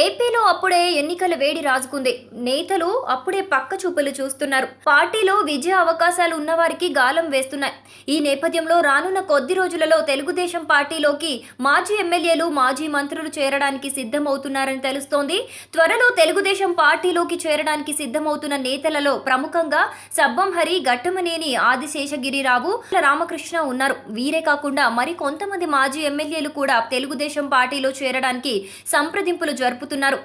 ఏపీలో అప్పుడే ఎన్నికల వేడి రాజుకుంది. నేతలు అప్పుడే పక్క చూపులు చూస్తున్నారు. పార్టీలో విజయ అవకాశాలు ఉన్నవారికి గాలం వేస్తున్నాయి. ఈ నేపథ్యంలో రానున్న కొద్ది రోజులలో తెలుగుదేశం పార్టీలోకి మాజీ ఎమ్మెల్యేలు మాజీ మంత్రులు చేరడానికి సిద్ధమవుతున్నారని తెలుస్తోంది. త్వరలో తెలుగుదేశం పార్టీలోకి చేరడానికి సిద్ధమవుతున్న నేతలలో ప్రముఖంగా సబ్బం హరి గట్టమనేని ఆదిశేషగిరిరావు రామకృష్ణ ఉన్నారు. వీరే కాకుండా మరి కొంతమంది మాజీ ఎమ్మెల్యేలు కూడా తెలుగుదేశం పార్టీలో చేరడానికి సంప్రదింపులు జరుపు జరుపుతున్నారు.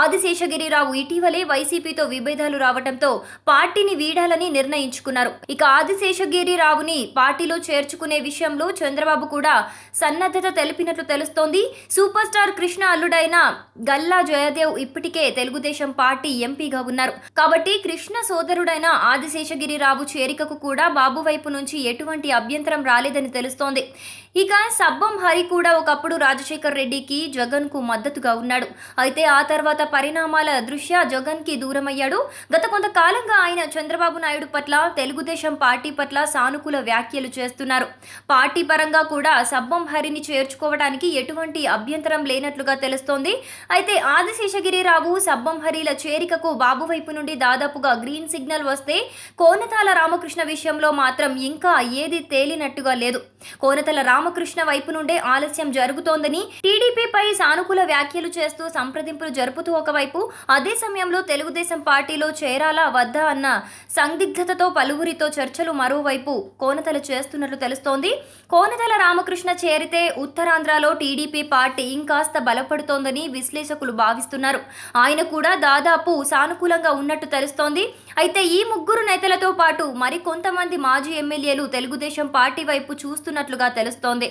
ఆదిశేషగిరిరావు ఇటీవలే వైసీపీతో విభేదాలు రావడంతో పార్టీని వీడాలని నిర్ణయించుకున్నారు. ఇక ఆదిశేషగిరిరావుని పార్టీలో చేర్చుకునే విషయంలో చంద్రబాబు కూడా సన్నద్ధత తెలిపినట్లు తెలుస్తోంది. సూపర్ స్టార్ కృష్ణ అల్లుడైన గల్లా జయదేవ్ ఇప్పటికే తెలుగుదేశం పార్టీ ఎంపీగా ఉన్నారు. కాబట్టి కృష్ణ సోదరుడైన ఆదిశేషగిరిరావు చేరికకు కూడా బాబు వైపు నుంచి ఎటువంటి అభ్యంతరం రాలేదని తెలుస్తోంది. ఇక సబ్బం హరి కూడా ఒకప్పుడు రాజశేఖర్ రెడ్డికి జగన్కు మద్దతుగా ఉన్నాడు. అయితే ఆ తర్వాత పరిణామాల దృష్ట్యా జగన్కి దూరమయ్యాడు. గత కొంతకాలంగా ఆయన చంద్రబాబు నాయుడు పట్ల తెలుగుదేశం పార్టీ పట్ల సానుకూల వ్యాఖ్యలు చేస్తున్నారు. పార్టీ పరంగా కూడా సబ్బం హరిని చేర్చుకోవడానికి ఎటువంటి అభ్యంతరం లేనట్లుగా తెలుస్తోంది. అయితే ఆదిశేషగిరిరావు సబ్బం హరిల చేరికకు బాబు వైపు నుండి దాదాపుగా గ్రీన్ సిగ్నల్ వస్తే కోనతాల రామకృష్ణ విషయంలో మాత్రం ఇంకా ఏది తేలినట్టుగా లేదు. కోనతల రామకృష్ణ వైపు నుండే ఆలస్యం జరుగుతోందని టీడీపీపై సానుకూల వ్యాఖ్యలు చేస్తూ సంప్రదింపులు జరుపుతూ ఒకవైపు అదే సమయంలో తెలుగుదేశం పార్టీలో చేరాలా వద్దా అన్న సందిగ్ధతతో పలువురితో చర్చలు మరోవైపు కోనతల చేస్తున్నట్లు తెలుస్తోంది. కోనతల రామకృష్ణ చేరితే ఉత్తరాంధ్రలో టీడీపీ పార్టీ ఇంకాస్త బలపడుతోందని విశ్లేషకులు భావిస్తున్నారు. ఆయన కూడా దాదాపు సానుకూలంగా ఉన్నట్టు తెలుస్తోంది. అయితే ఈ ముగ్గురు నేతలతో పాటు మరికొంతమంది మాజీ ఎమ్మెల్యేలు తెలుగుదేశం పార్టీ వైపు చేస్తున్నట్లుగా తెలుస్తోంది.